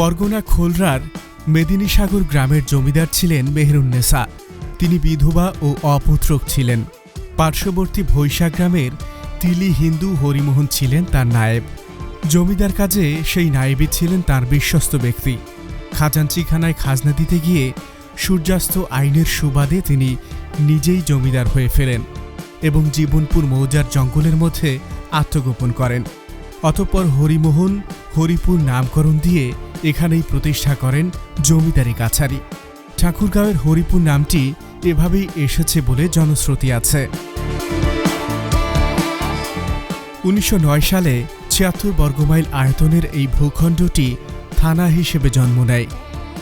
পরগনা খোলরার মেদিনীসাগর গ্রামের জমিদার ছিলেন মেহরুন্নেসা। তিনি বিধবা ও অপুত্রক ছিলেন। পার্শ্ববর্তী ভৈশা গ্রামের তিলি হিন্দু হরিমোহন ছিলেন তার নায়েব। জমিদার কাজে সেই নায়েবই ছিলেন তার বিশ্বস্ত ব্যক্তি। খাজাঞ্চিখানায় খাজনা দিতে গিয়ে সূর্যাস্ত আইনের সুবাদে তিনি নিজেই জমিদার হয়ে ফেরেন এবং জীবনপুর মৌজার জঙ্গলের মধ্যে আত্মগোপন করেন। অতঃপর হরিমোহন হরিপুর নামকরণ দিয়ে এখানেই প্রতিষ্ঠা করেন জমিদারি কাছারি। ঠাকুরগাঁওয়ের হরিপুর নামটি এভাবেই এসেছে বলে জনশ্রুতি আছে। উনিশশো নয় সালে ছিয়াত্তর বর্গমাইল আয়তনের এই ভূখণ্ডটি থানা হিসেবে জন্ম নেয়।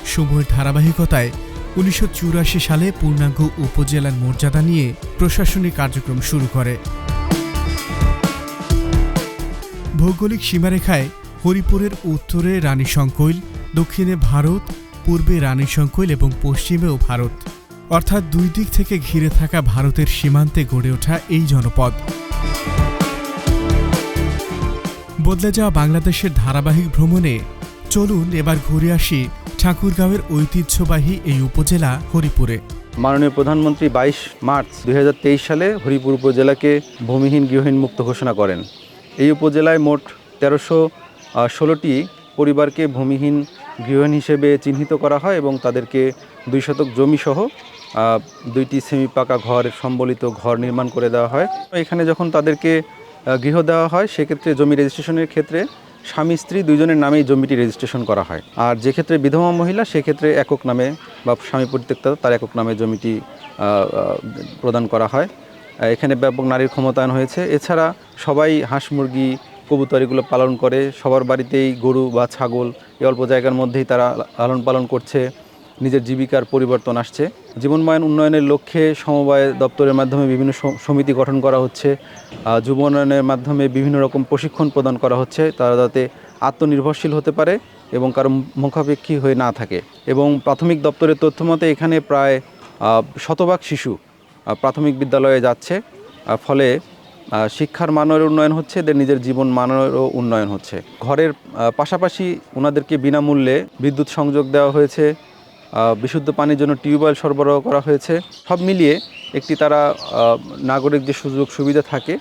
সময়ের ধারাবাহিকতায় উনিশশো চুরাশি সালে পূর্ণাঙ্গ উপজেলার মর্যাদা নিয়ে প্রশাসনিক কার্যক্রম শুরু করে। ভৌগোলিক সীমারেখায় হরিপুরের উত্তরে রানী সংকৈল, দক্ষিণে ভারত, পূর্বে রানী সংকৈল এবং পশ্চিমেও ভারত। অর্থাৎ দুই দিক থেকে ঘিরে থাকা ভারতের সীমান্তে গড়ে ওঠা এই জনপদ। বদলে যাওয়া বাংলাদেশের ধারাবাহিক ভ্রমণে চলুন এবার ঘুরে আসি ঠাকুরগাঁওয়ের ঐতিহ্যবাহী এই উপজেলা হরিপুরে। মাননীয় প্রধানমন্ত্রী বাইশ মার্চ দুই হাজার তেইশ সালে হরিপুর উপজেলাকে ভূমিহীন গৃহহীন মুক্ত ঘোষণা করেন। এই উপজেলায় মোট তেরোশো ষোলোটি পরিবারকে ভূমিহীন গৃহহীন হিসেবে চিহ্নিত করা হয় এবং তাদেরকে দুই শতক জমিসহ দুইটি সেমি পাকা ঘর, সম্বলিত ঘর নির্মাণ করে দেওয়া হয়। এখানে যখন তাদেরকে গৃহ দেওয়া হয়, সেক্ষেত্রে জমি রেজিস্ট্রেশনের ক্ষেত্রে স্বামী, স্ত্রী দুইজনের নামেই জমিটি রেজিস্ট্রেশন করা হয়। আর যে ক্ষেত্রে বিধবা মহিলা, সেক্ষেত্রে একক নামে বা স্বামী পরিত্যক্তা, তার একক নামে জমিটি প্রদান করা হয়। এখানে ব্যাপক নারীর ক্ষমতায়ন হয়েছে। এছাড়া সবাই হাঁস মুরগি কবুতর এগুলো পালন করে। সবার বাড়িতেই গরু বা ছাগল এই অল্প জায়গার মধ্যেই তারা লালন পালন করছে। নিজের জীবিকার পরিবর্তন আসছে। জীবনমায়ন উন্নয়নের লক্ষ্যে সমবায় দপ্তরের মাধ্যমে বিভিন্ন সমিতি গঠন করা হচ্ছে। যুব উন্নয়নের মাধ্যমে বিভিন্ন রকম প্রশিক্ষণ প্রদান করা হচ্ছে। তারা যাতে আত্মনির্ভরশীল হতে পারে এবং কারও মুখাপেক্ষী হয়ে না থাকে। এবং প্রাথমিক দপ্তরের তথ্য মতে এখানে প্রায় শতভাগ শিশু প্রাথমিক বিদ্যালয়ে যাচ্ছে। ফলে শিক্ষার মানের উন্নয়ন হচ্ছে, এদের নিজের জীবন মানেরও উন্নয়ন হচ্ছে। ঘরের পাশাপাশি ওনাদেরকে বিনামূল্যে বিদ্যুৎ সংযোগ দেওয়া হয়েছে বিশুদ্ধ পানির জন্য টিউবওয়েল সরবরাহ করা হয়েছে। সব মিলিয়ে একটি তারা নাগরিক যে সুযোগ সুবিধা থাকে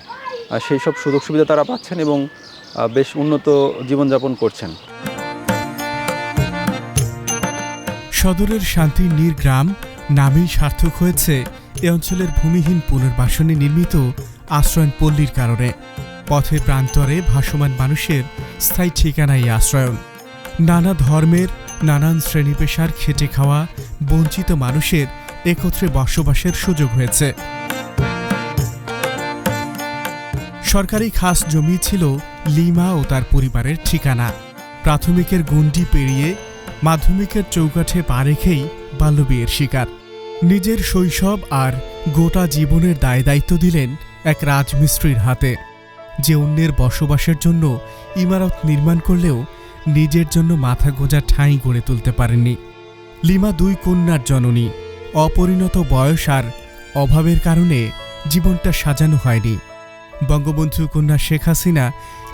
সেই সব সুযোগ সুবিধা তারা পাচ্ছেন এবং বেশ উন্নত জীবনযাপন করছেন। সদরের শান্তি গ্রাম নামেই সার্থক হয়েছে। এ অঞ্চলের ভূমিহীন পুনর্বাসনে নির্মিত আশ্রয়ন পল্লীর কারণে। পথের প্রান্তরে ভাসমান মানুষের স্থায়ী ঠিকানা এই আশ্রয়ন নানা ধর্মের, নানান শ্রেণি পেশার খেটে খাওয়া বঞ্চিত মানুষের একত্রে বসবাসের সুযোগ হয়েছে। সরকারি খাস জমি ছিল লিমা ও তার পরিবারের ঠিকানা। প্রাথমিকের গুন্ডি পেরিয়ে মাধ্যমিকের চৌকাঠে পা রেখেই বাল্যবিয়ের শিকার। নিজের শৈশব আর গোটা জীবনের দায় দায়িত্ব দিলেন এক রাজমিস্ত্রির হাতে, যে অন্যের বসবাসের জন্য ইমারত নির্মাণ করলেও নিজের জন্য মাথা গোজা ঠাঁই গড়ে তুলতে পারেননি। লিমা দুই কন্যার জননী, অপরিণত বয়স আর অভাবের কারণে জীবনটা সাজানো হয়নি। বঙ্গবন্ধু কন্যা শেখ হাসিনা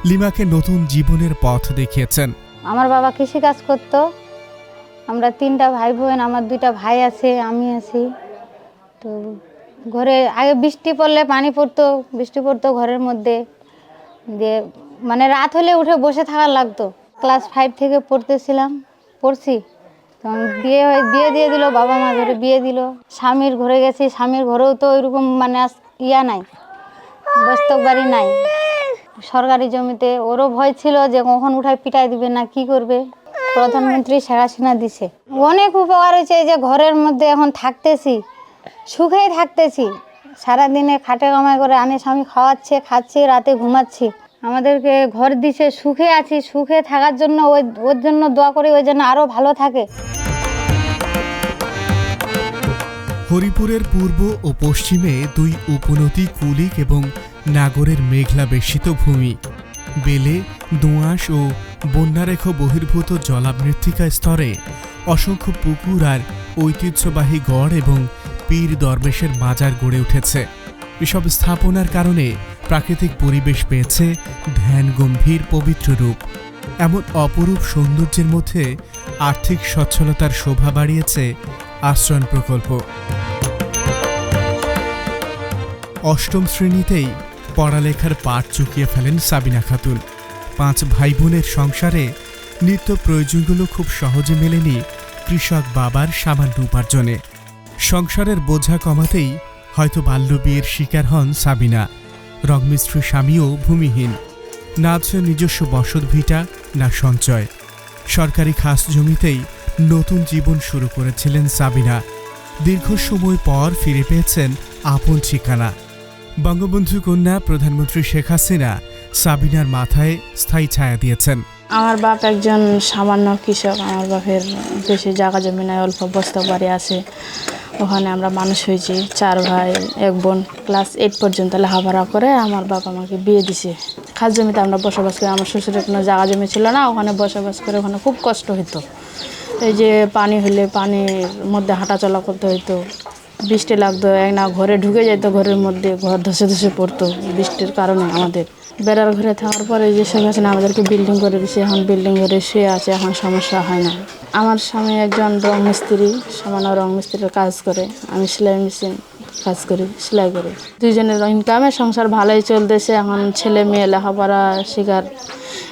লিমাকে নতুন জীবনের পথ দেখিয়েছেন। আমার বাবা কৃষি কাজ করতো। আমরা তিনটা ভাই বোন, আমার দুইটা ভাই আছে, আমি আছি। তো ঘরে, আগে বৃষ্টি পড়লে পানি পড়তো, বৃষ্টি পড়তো ঘরের মধ্যে। দিয়ে মানে রাত হলে উঠে বসে থাকার লাগতো। ক্লাস ফাইভ থেকে পড়তেছিলাম, পড়ছি। তখন বিয়ে হয়ে, বিয়ে দিয়ে দিল, বাবা মা ধরে বিয়ে দিল। স্বামীর ঘরে গেছি, স্বামীর ঘরেও তো ওইরকম মানে ইয়া নাই বস্তক বাড়ি নাই। সরকারি জমিতে ওরও ভয় ছিল যে কখন উঠায় পিটাই দিবে না, কি করবে? প্রধানমন্ত্রী শেখ হাসিনা দিছে। অনেক উপকার হয়েছে যে ঘরের মধ্যে এখন থাকতেছি। সুখেই থাকতেছি। সারাদিনে খাটে কামাই করে আনে স্বামী খাওয়াচ্ছে, খাচ্ছি, রাতে ঘুমাচ্ছি। আমাদেরকে ঘর দিছে, সুখে আছি, সুখে থাকার জন্য ওই, ওর জন্য দোয়া করি, ওই জন্য আরও ভালো থাকে। হরিপুরের পূর্ব ও পশ্চিমে দুই উপনদী কুলিক এবং নাগরের মেঘলা বেষ্টিত ভূমি। বেলে, দোঁয়াশ ও বন্যারেখ বহির্ভূত জলাবৃত্তিকা স্তরে অসংখ্য পুকুর আর ঐতিহ্যবাহী গড় এবং পীর দরবেশের মাজার গড়ে উঠেছে। এসব স্থাপনার কারণে প্রাকৃতিক পরিবেশ পেয়েছে ধ্যান গম্ভীর পবিত্র রূপ। এমন অপরূপ সৌন্দর্যের মধ্যে আর্থিক সচ্ছলতার শোভা বাড়িয়েছে আশ্রয়ণ প্রকল্প। অষ্টম শ্রেণীতেই পড়ালেখার পাঠ চুকিয়ে ফেলেন সাবিনা খাতুন। পাঁচ ভাই বোনের সংসারে নিত্য প্রয়োজনগুলো খুব সহজে মেলেনি কৃষক বাবার সামান্য উপার্জনে। সংসারের বোঝা কমাতেই হয়তো বাল্যবিয়ের শিকার হন সাবিনা। রংমিস্ত্রি স্বামীও ভূমিহীন। না আছে নিজস্ব বসত ভিটা, না সঞ্চয়। সরকারি খাস জমিতেই নতুন জীবন শুরু করেছিলেন সাবিনা। দীর্ঘ সময় পর ফিরে পেয়েছেন আপন ঠিকানা। বঙ্গবন্ধু কন্যা প্রধানমন্ত্রী শেখ হাসিনা সাবিনার মাথায় স্থায়ী ছায়া দিয়েছেন। আমার বাপ একজন সামান্য কৃষক, আমার বাপের বেশি জায়গা জমি নাই, অল্প বস্তা বাড়ি আছে। ওখানে আমরা মানুষ হয়েছি, চার ভাই, এক বোন ক্লাস এইট পর্যন্ত লেখাপড়া করে আমার বাবা আমাকে বিয়ে দিছে। খাস জমিতে আমরা বসবাস করি, আমার শ্বশুরের কোনো জায়গা জমি ছিল না, ওখানে বসবাস করে ওখানে খুব কষ্ট হতো এই যে পানি হলে পানির মধ্যে হাঁটা চলা করতে হতো বৃষ্টি লাগতো, এক না ঘরে ঢুকে যেত ঘরের মধ্যে ঘর ধসে ধসে পড়তো, বৃষ্টির কারণে আমাদের। বেড়ার ঘরে থাকার পরে যে শেখ হাসিনা আমাদেরকে বিল্ডিং করে দিয়েছে এখন বিল্ডিং ঘরে শুয়ে আছে, এখন সমস্যা হয় না। আমার স্বামী একজন রং মিস্ত্রি, সামান্য রং মিস্ত্রির কাজ করে। আমি সেলাই মেশিন কাজ করি, সেলাই করি। দুইজনের ইনকামে সংসার ভালোই চলতেছে। এখন ছেলে মেয়ে লেখাপড়া শেখার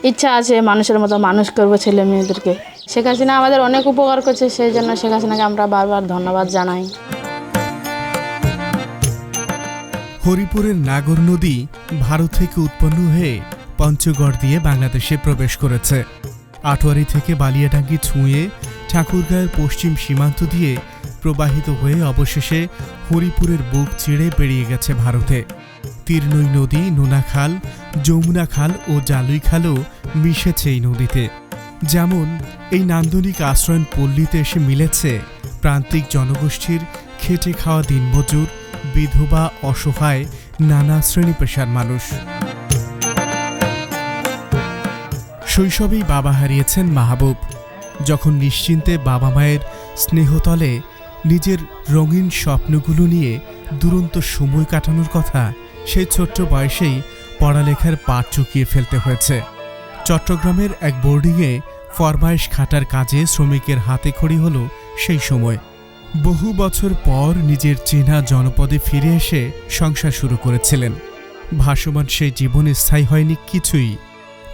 ইচ্ছা আছে, মানুষের মতো মানুষ করব ছেলে মেয়েদেরকে। শেখ হাসিনা আমাদের অনেক উপকার করছে, সেই জন্য শেখ হাসিনাকে আমরা বারবার ধন্যবাদ জানাই। হরিপুরের নাগর নদী ভারত থেকে উৎপন্ন হয়ে পঞ্চগড় দিয়ে বাংলাদেশে প্রবেশ করেছে। আটোয়ারি থেকে বালিয়াডাঙ্গি ছুঁয়ে ঠাকুরগাঁয়ের পশ্চিম সীমান্ত দিয়ে প্রবাহিত হয়ে অবশেষে হরিপুরের বুক চিড়ে বেরিয়ে গেছে ভারতে। তীর্ণই নদী, নোনাখাল যমুনা খাল ও জালুই খালও মিশেছে এই নদীতে। যেমন এই নান্দনিক আশ্রয়ণ পল্লীতে এসে মিলেছে প্রান্তিক জনগোষ্ঠীর খেটে খাওয়া দিনমজুর বিধবা অসহায় নানা শ্রেণি পেশার মানুষ। শৈশবেই বাবা হারিয়েছেন মাহবুব। যখন নিশ্চিন্তে বাবা মায়ের স্নেহতলে নিজের রঙিন স্বপ্নগুলো নিয়ে দুরন্ত সময় কাটানোর কথা সেই ছোট্ট বয়সেই পড়ালেখার পাঠ চুকিয়ে ফেলতে হয়েছে। চট্টগ্রামের এক বোর্ডিংয়ে ফরমায়েশ খাটার কাজে শ্রমিকের হাতে খড়ি হল সেই সময়। বহু বছর পর নিজের চেনা জনপদে ফিরে এসে সংসার শুরু করেছিলেন। ভাসমান সেই জীবনে স্থায়ী হয়নি কিছুই।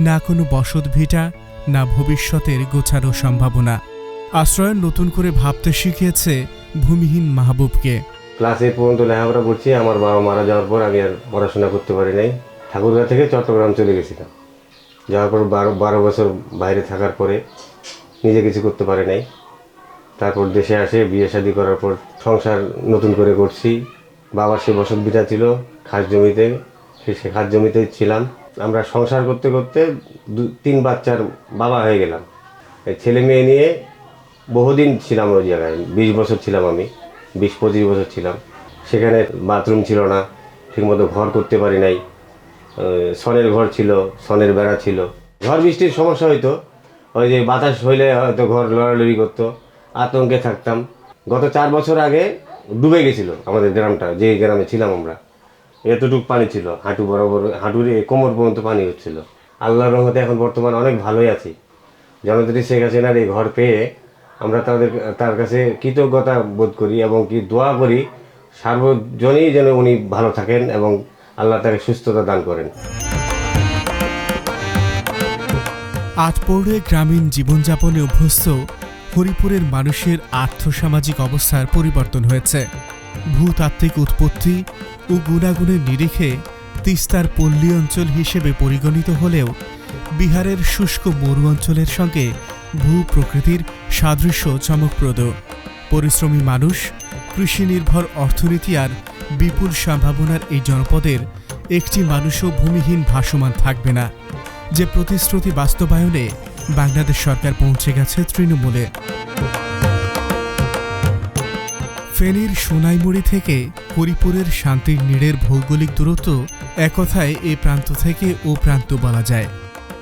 না কোনো বসত ভিটা, না ভবিষ্যতের গোছানো সম্ভাবনা। আশ্রয় নতুন করে ভাবতে শিখিয়েছে ভূমিহীন মাহবুবকে। ক্লাস এইট পর্যন্ত লেখাপড়া করছি, আমার বাবা মারা যাওয়ার পর আমি আর পড়াশোনা করতে পারি নাই। ঠাকুরগাঁ থেকে চট্টগ্রাম চলে গেছিলাম। যাওয়ার পর বারো বারো বছর বাইরে থাকার পরে নিজে কিছু করতে পারে নাই। তারপর দেশে আসে, বিয়ে শাদি করার পর সংসার নতুন করে করছি। বাবার সে বসত বিটা ছিল খাস জমিতে, সে খাস জমিতেই ছিলাম। আমরা সংসার করতে করতে দু, তিন বাচ্চার বাবা হয়ে গেলাম। ছেলে মেয়ে নিয়ে বহুদিন ছিলাম ওই জায়গায়, বিশ বছর ছিলাম আমি, বিশ পঁচিশ বছর ছিলাম। সেখানে বাথরুম ছিল না, ঠিকমতো ঘর করতে পারি নাই। সনের ঘর ছিল, সনের বেড়া ছিল। ঝড় বৃষ্টির সমস্যা হইতো, ওই যে বাতাস হইলে হয়তো ঘর লড়ালড়ি করতো। আতঙ্কে থাকতাম। গত চার বছর আগে ডুবে গেছিল আমাদের গ্রামটা, যে গ্রামে ছিলাম আমরা। এতটুকু পানি ছিল, হাঁটু বরাবর, হাঁটুর কোমর পর্যন্ত পানি হচ্ছিল। আল্লাহর রহমতে এখন বর্তমান অনেক ভালোই আছি। জনতী শেখ হাসিনার এই ঘর পেয়ে আমরা তাদের, তার কাছে কৃতজ্ঞতা বোধ করি এবং কি দোয়া করি সার্বজনীই যেন উনি ভালো থাকেন এবং আল্লাহ তাকে সুস্থতা দান করেন। আটপৌরে গ্রামীণ জীবনযাপনে অভ্যস্ত হরিপুরের মানুষের আর্থসামাজিক অবস্থার পরিবর্তন হয়েছে। ভূতাত্ত্বিক উৎপত্তি ও গুণাগুণের নিরিখে তিস্তার পল্লী অঞ্চল হিসেবে পরিগণিত হলেও বিহারের শুষ্ক মরু অঞ্চলের সঙ্গে ভূ প্রকৃতির সাদৃশ্য চমকপ্রদ। পরিশ্রমী মানুষ কৃষি নির্ভর অর্থনীতি আর বিপুল সম্ভাবনার এই জনপদের একটি মানুষও ভূমিহীন ভাসমান থাকবে না। যে প্রতিশ্রুতি বাস্তবায়নে বাংলাদেশ সরকার পৌঁছে গেছে তৃণমূলে। ফেনীর সোনাইমুড়ি থেকে হরিপুরের শান্তির নীড়ের ভৌগোলিক দূরত্ব একথায় এ প্রান্ত থেকে ও প্রান্ত বলা যায়।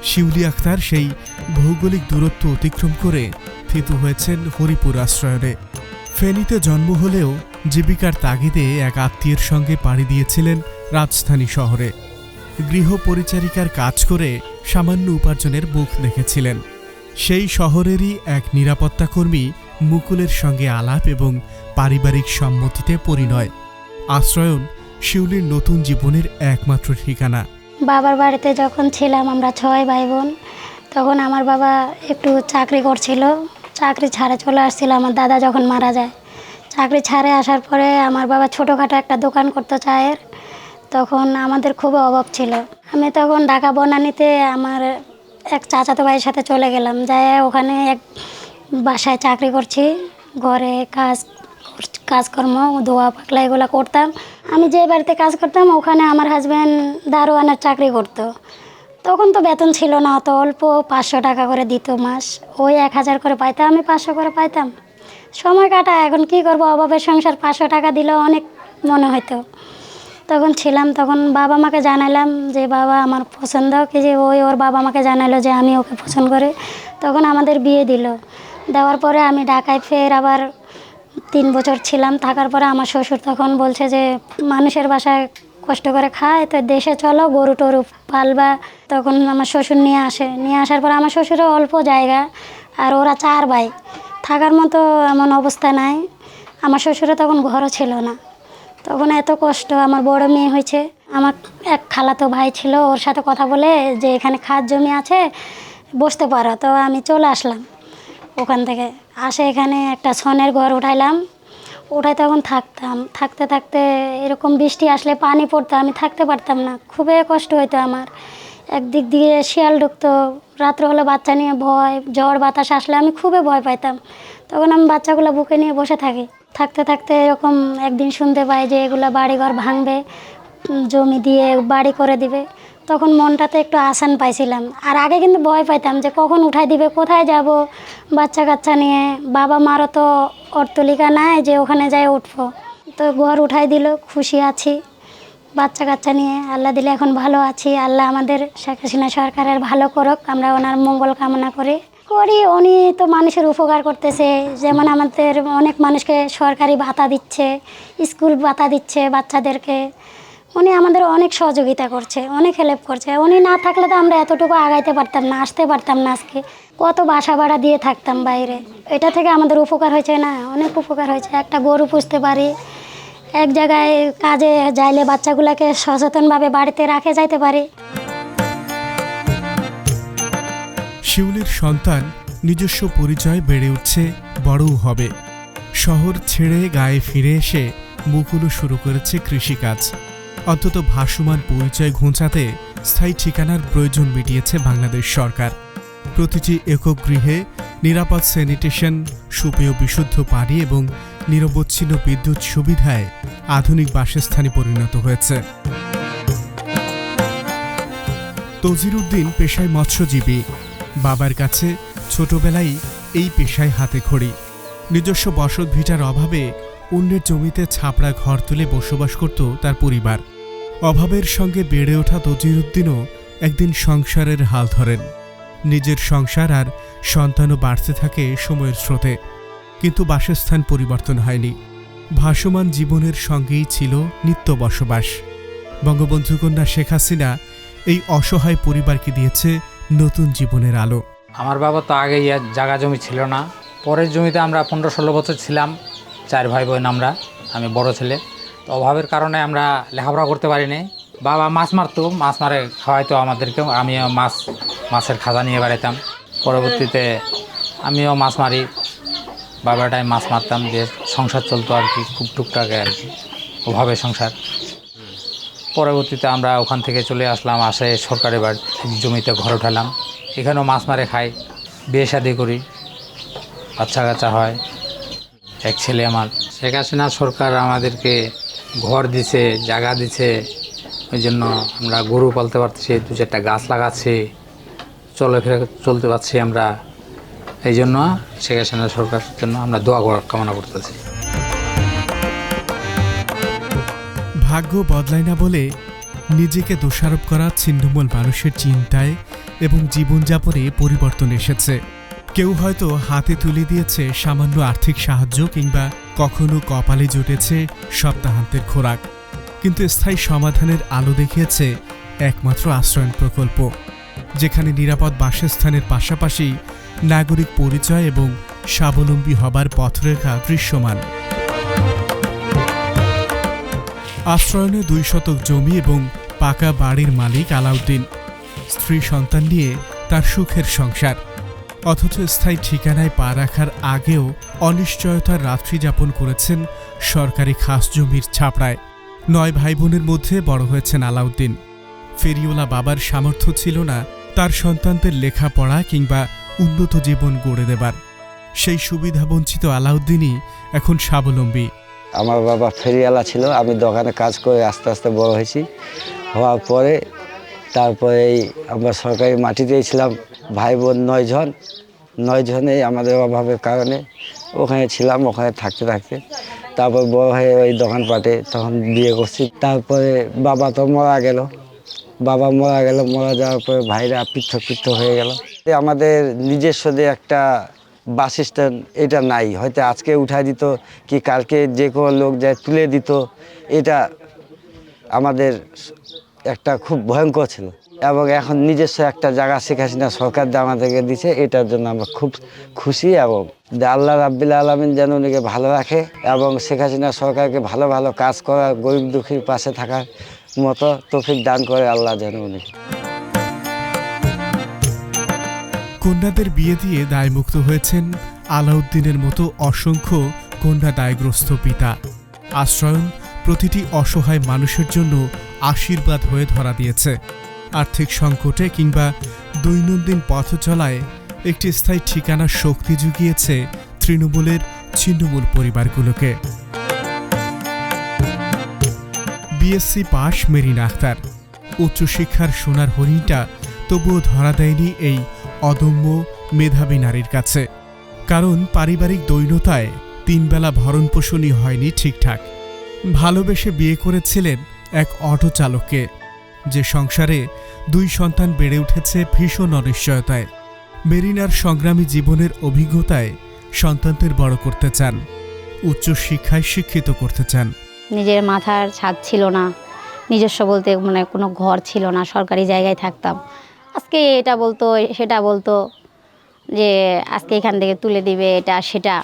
শিউলি আখতার সেই ভৌগোলিক দূরত্ব অতিক্রম করে থিতু হয়েছেন হরিপুর আশ্রয়নে। ফেনীতে জন্ম হলেও জীবিকার তাগিদে এক আত্মীয়ের সঙ্গে পাড়ি দিয়েছিলেন রাজধানী শহরে। গৃহ পরিচারিকার কাজ করে সামান্য উপার্জনের মুখ দেখেছিলেন। সেই শহরেরই এক নিরাপত্তাকর্মী মুকুলের সঙ্গে আলাপ এবং পারিবারিক সম্মতিতে পরিণয়। আশ্রয়ন শিউলির নতুন জীবনের একমাত্র ঠিকানা। বাবার বাড়িতে যখন ছিলাম আমরা ছয় ভাই বোন তখন আমার বাবা একটু চাকরি করছিল। চাকরি ছাড়ে চলে আসছিল, আমার দাদা যখন মারা যায়। চাকরি ছাড়ে আসার পরে আমার বাবা ছোটোখাটো একটা দোকান করতো চায়ের। তখন আমাদের খুব অভাব ছিল। আমি তখন ঢাকা বনানিতে আমার এক চাচাতো ভাইয়ের সাথে চলে গেলাম। যাই ওখানে এক বাসায় চাকরি করছি, ঘরে কাজ কাজকর্ম ধোয়া পাকলা এগুলো করতাম। আমি যে বাড়িতে কাজ করতাম, ওখানে আমার হাজব্যান্ড দারোয়ানের চাকরি করতো। তখন তো বেতন ছিল না, অত অল্প, পাঁচশো টাকা করে দিত মাস। ওই এক হাজার করে পাইতাম, আমি পাঁচশো করে পাইতাম। সময় কাটা এখন কি করব? অভাবের সংসার, পাঁচশো টাকা দিলেও অনেক মনে হতো তখন ছিলাম, তখন বাবা মাকে জানালাম যে, বাবা, আমার পছন্দ কি যে ওই ওর বাবা মাকে জানালো যে, আমি ওকে পছন্দ করি। তখন আমাদের বিয়ে দিল। দেওয়ার পরে আমি ঢাকায় ফের আবার তিন বছর ছিলাম। থাকার পরে আমার শ্বশুর তখন বলছে যে, মানুষের বাসায় কষ্ট করে খায়, তো দেশে চলো, গরু টরু পালবা। তখন আমার শ্বশুর নিয়ে আসে। নিয়ে আসার পর আমার শ্বশুরও অল্প জায়গা, আর ওরা চার ভাই। থাকার মতো এমন অবস্থা নাই। আমার শ্বশুরে তখন ঘরও ছিল না। তখন এত কষ্ট, আমার বড় মেয়ে হয়েছে। আমার এক খালাতো ভাই ছিল, ওর সাথে কথা বলে যে এখানে খাদ জমি আছে, বসতে পারো। তো আমি চলে আসলাম। ওখান থেকে আসে এখানে একটা সনের ঘর উঠাইলাম। উঠাই তখন থাকতাম। থাকতে থাকতে এরকম বৃষ্টি আসলে পানি পড়তো, আমি থাকতে পারতাম না। খুবই কষ্ট হতো আমার। একদিক দিয়ে শিয়াল ঢুকতো, রাত্রে হলে বাচ্চা নিয়ে ভয়, ঝড় বাতাস আসলে আমি খুবই ভয় পাইতাম। তখন আমি বাচ্চাগুলো বুকে নিয়ে বসে থাকি। থাকতে থাকতে এরকম একদিন শুনতে পাই যে এগুলো বাড়িঘর ভাঙবে জমি দিয়ে বাড়ি করে দিবে। তখন মনটাতে একটু আসান পাইছিলাম। আর আগে কিন্তু ভয় পাইতাম যে কখন উঠাই দিবে, কোথায় যাব বাচ্চা কাচ্চা নিয়ে। বাবা মারও তো অর্তলিকা নাই যে ওখানে যাই উঠবো। তো ঘর উঠাই দিল, খুশি আছি বাচ্চা কাচ্চা নিয়ে। আল্লাহ দিলে এখন ভালো আছি। আল্লাহ আমাদের শেখ হাসিনা সরকারের ভালো করুক, আমরা ওনার মঙ্গল কামনা করি। করি, উনি তো মানুষের উপকার করতেছে। যেমন আমাদের অনেক মানুষকে সরকারি ভাতা দিচ্ছে, স্কুল ভাতা দিচ্ছে বাচ্চাদেরকে। উনি আমাদের অনেক সহযোগিতা করছে, অনেক হেল্প করছে। উনি না থাকলে তো আমরা এতটুকু আগাইতে পারতাম না, আসতে পারতাম না আজকে। কত বাসা ভাড়া দিয়ে থাকতাম বাইরে। এটা থেকে আমাদের উপকার হয়েছে না? অনেক উপকার হয়েছে। একটা গরু পুষতে পারি, এক জায়গায় কাজে যাইলে বাচ্চাগুলোকে সচেতনভাবে বাড়িতে রাখে যাইতে পারি। শিউলির সন্তান নিজস্ব পরিচয় বেড়ে উঠছে, বড়ও হবে। শহর ছেড়ে গায়ে ফিরে এসে মুকুলও শুরু করেছে কৃষিকাজ। অন্তত ভাসমান পরিচয় ঘুঁচাতে স্থায়ী ঠিকানার প্রয়োজন মিটিয়েছে বাংলাদেশ সরকার। প্রতিটি একক গৃহে নিরাপদ স্যানিটেশন, সুপেয় বিশুদ্ধ পানি এবং নিরবচ্ছিন্ন বিদ্যুৎ সুবিধায় আধুনিক বাসস্থানে পরিণত হয়েছে। তজিরুদ্দিন পেশায় মৎস্যজীবী। বাবার কাছে ছোটবেলায় এই পেশায় হাতে খড়ি। নিজস্ব বসত ভিটার অভাবে অন্যের জমিতে ছাপড়া ঘর তুলে বসবাস করত তার পরিবার। অভাবের সঙ্গে বেড়ে ওঠা তজিরুদ্দিনও একদিন সংসারের হাল ধরেন। নিজের সংসার আর সন্তানও বাড়তে থাকে সময়ের স্রোতে। কিন্তু বাসস্থান পরিবর্তন হয়নি। ভাসমান জীবনের সঙ্গেই ছিল নিত্য বসবাস। বঙ্গবন্ধু কন্যা শেখ হাসিনা এই অসহায় পরিবারকে দিয়েছে নতুন জীবনের আলো। আমার বাবা তো আগে জায়গা জমি ছিল না। পরের জমিতে আমরা পনেরো ষোলো বছর ছিলাম। চার ভাই বোন আমরা, আমি বড় ছেলে। তো অভাবের কারণে আমরা লেখাপড়া করতে পারিনি। বাবা মাছ মারতো, মাছ মারে খাওয়াইতো আমাদেরকে। আমিও মাছ, মাছের খাজা নিয়ে বেড়াতাম পরবর্তীতে আমিও মাছ মারি। বাবাটাই মাছ মারতাম যে সংসার চলতো আর কি, খুব টুকটাকে আর কি। অভাবের সংসার। পরবর্তীতে আমরা ওখান থেকে চলে আসলাম, আসে সরকারি বাড়ি, জমিতে ঘর উঠালাম। এখানেও মাছ মারে খাই বিয়ে শাদি করি, বাচ্চা কাচ্চা হয়, এক ছেলে আমার। শেখ হাসিনা সরকার আমাদেরকে ঘর দিছে, জায়গা দিছে, ওই জন্য আমরা গরু পালতে পারতেছি, দু চারটা গাছ লাগাচ্ছি, চলাফেরা চলতে পারছি আমরা। এই জন্য শেখ হাসিনা সরকারের জন্য আমরা দোয়া কামনা করতেছি। ভাগ্য বদলায় না বলে নিজেকে দোষারোপ করা ছিন্নমূল মানুষের চিন্তায় এবং জীবনযাপনে পরিবর্তন এসেছে। কেউ হয়তো হাতে তুলে দিয়েছে সামান্য আর্থিক সাহায্য কিংবা কখনো কপালে জুটেছে সপ্তাহান্তের খোরাক। কিন্তু স্থায়ী সমাধানের আলো দেখিয়েছে একমাত্র আশ্রয়ণ প্রকল্প, যেখানে নিরাপদ বাসস্থানের পাশাপাশি নাগরিক পরিচয় এবং স্বাবলম্বী হবার পথরেখা দৃশ্যমান। আশ্রয়নে দুই শতক জমি এবং পাকা বাড়ির মালিক আলাউদ্দিন। স্ত্রী সন্তান নিয়ে তার সুখের সংসার। অথচ স্থায়ী ঠিকানায় পা রাখার আগেও অনিশ্চয়তার রাত্রি যাপন করেছেন সরকারি খাস জমির ছাপড়ায়। নয় ভাই বোনের মধ্যে বড় হয়েছেন আলাউদ্দিন। ফেরিওলা বাবার সামর্থ্য ছিল না তার সন্তানদের লেখাপড়া কিংবা উন্নত জীবন গড়ে দেবার। সেই সুবিধাবঞ্চিত আলাউদ্দিনই এখন স্বাবলম্বী। আমার বাবা ফেরিওয়ালা ছিল, আমি দোকানে কাজ করে আস্তে আস্তে বড় হয়েছি। হওয়ার পরে, তারপরে এই আমরা সরকারি মাটিতেই ছিলাম ভাই বোন নয়জন, নয়জনেই আমাদের অভাবের কারণে ওখানে ছিলাম, ওখানে থাকতে থাকতে। তারপর বড় হয়ে ওই দোকানপাটে তখন বিয়ে করছি। তারপরে বাবা তো মারা গেল। বাবা মারা গেল, মারা যাওয়ার পরে ভাইরা পৃথক পৃথক হয়ে গেল। আমাদের নিজস্ব যে একটা বাসস্ট্যান্ড এটা নাই। হয়তো আজকে উঠাই দিত, কি কালকে যে কোনো লোক যায় তুলে দিত। এটা আমাদের একটা খুব ভয়ঙ্কর ছিল। এবং এখন নিজস্ব একটা জায়গা শেখ হাসিনা সরকার আমাদেরকে দিছে, এটার জন্য আমরা খুব খুশি এবং আল্লাহ রাব্বিল আলমিন যেন উনিকে ভালো রাখে এবং শেখ হাসিনা সরকারকে ভালো ভালো কাজ করা গরিব দুঃখীর পাশে থাকার মতো তৌফিক দান করে আল্লাহ যেন উনি কন্যাদের বিয়ে দিয়ে দায়মুক্ত হয়েছেন আলাউদ্দিনের মতো অসংখ্য কন্যা দায়গ্রস্ত পিতা। আশ্রয়ন প্রতিটি অসহায় মানুষের জন্য আশীর্বাদ হয়ে ধরা দিয়েছে। আর্থিক সংকটে কিংবা দৈনন্দিন পথ চলায় একটি স্থায়ী ঠিকানার শক্তি জুগিয়েছে তৃণমূলের ছিন্নমূল পরিবারগুলোকে। বিএসসি পাশ মেরিন আখতার। উচ্চশিক্ষার সোনার হরিণটা তবুও ধরা দেয়নি এই অদম্য মেধাবী নারীর কাছে। কারণ পারিবারিক দৈন্যতায় তিনবেলা ভরণপোষণই হয়নি ঠিকঠাক। ভালোবেসে বিয়ে করেছিলেন এক অটো চালককে। যে সংসারে দুই সন্তান বেড়ে উঠেছে ভীষণ অনিশ্চয়তায়। মেরিনার সংগ্রামী জীবনের অভিজ্ঞতায় সন্তানদের বড় করতে চান, উচ্চশিক্ষায় শিক্ষিত করতে চান। নিজের মাথার ছাদ ছিল না, নিজস্ব বলতে মানে কোনো ঘর ছিল না, সরকারি জায়গায় থাকতাম। আজকে এটা বলতো, সেটা বলতো, যে আজকে এখান থেকে তুলে দিবে এটা, সেটা।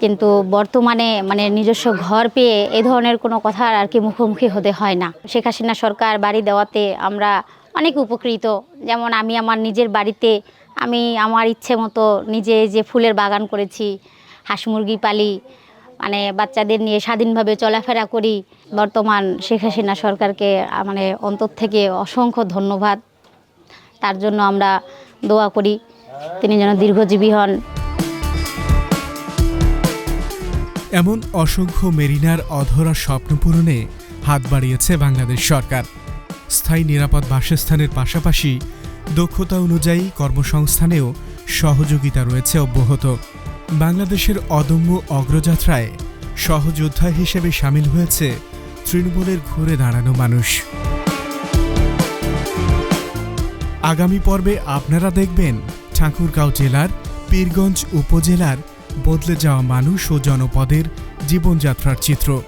কিন্তু বর্তমানে মানে নিজস্ব ঘর পেয়ে এ ধরনের কোনো কথা আর কি মুখোমুখি হতে হয় না। শেখ হাসিনা সরকার বাড়ি দেওয়াতে আমরা অনেক উপকৃত। যেমন আমি আমার নিজের বাড়িতে, আমি আমার ইচ্ছে মতো নিজে যে ফুলের বাগান করেছি, হাঁস মুরগি পালি মানে বাচ্চাদের নিয়ে স্বাধীনভাবে চলাফেরা করি, বর্তমান শেখ হাসিনা সরকারকে মানে অন্তর থেকে অসংখ্য ধন্যবাদ। তার জন্য আমরা দোয়া করি। তিনি যেন দীর্ঘজীবী হন। এমন অসংখ্য মেরিনার অধরা স্বপ্ন পূরণে হাত বাড়িয়েছে বাংলাদেশ সরকার। স্থায়ী নিরাপদ বাসস্থানের পাশাপাশি দক্ষতা অনুযায়ী কর্মসংস্থানেও সহযোগিতা রয়েছে অব্যাহত। বাংলাদেশের অদম্য অগ্রযাত্রায় সহযোদ্ধা হিসেবে সামিল হয়েছে তৃণমূলের ঘুরে দাঁড়ানো মানুষ। আগামী পর্বে আপনারা দেখবেন ঠাকুরগাঁও জেলার পীরগঞ্জ উপজেলার বদলে যাওয়া মানুষ ও জনপদের জীবনযাত্রার চিত্র।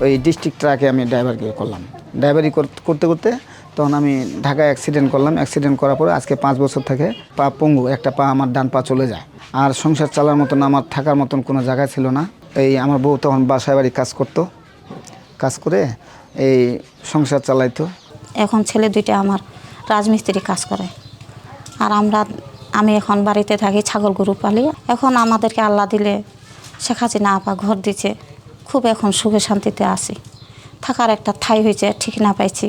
ওই ডিস্ট্রিক্ট ট্রাকে আমি ড্রাইভারকে করলাম। ড্রাইভারি কর- করতে করতে তখন আমি ঢাকায় অ্যাক্সিডেন্ট করলাম। অ্যাক্সিডেন্ট করার পরে আজকে পাঁচ বছর থেকে পা পঙ্গু, একটা পা আমার ডান পা চলে যায়। আর সংসার চালার মতন, আমার থাকার মতন কোনো জায়গায় ছিল না। এই আমার বউ তখন বাসায় বাড়ি কাজ করতো। কাজ করে এই সংসার চালাইতো। এখন ছেলে দুইটা আমার রাজমিস্ত্রি কাজ করে। আর আমরা, আমি এখন বাড়িতে থাকি ছাগল গরু পালি এখন আমাদেরকে আল্লাহ দিলে শেখ হাসিনা আপা ঘর দিচ্ছে খুব এখন সুখে শান্তিতে আসি থাকার একটা ঠাই হয়েছে, ঠিক না পাইছি।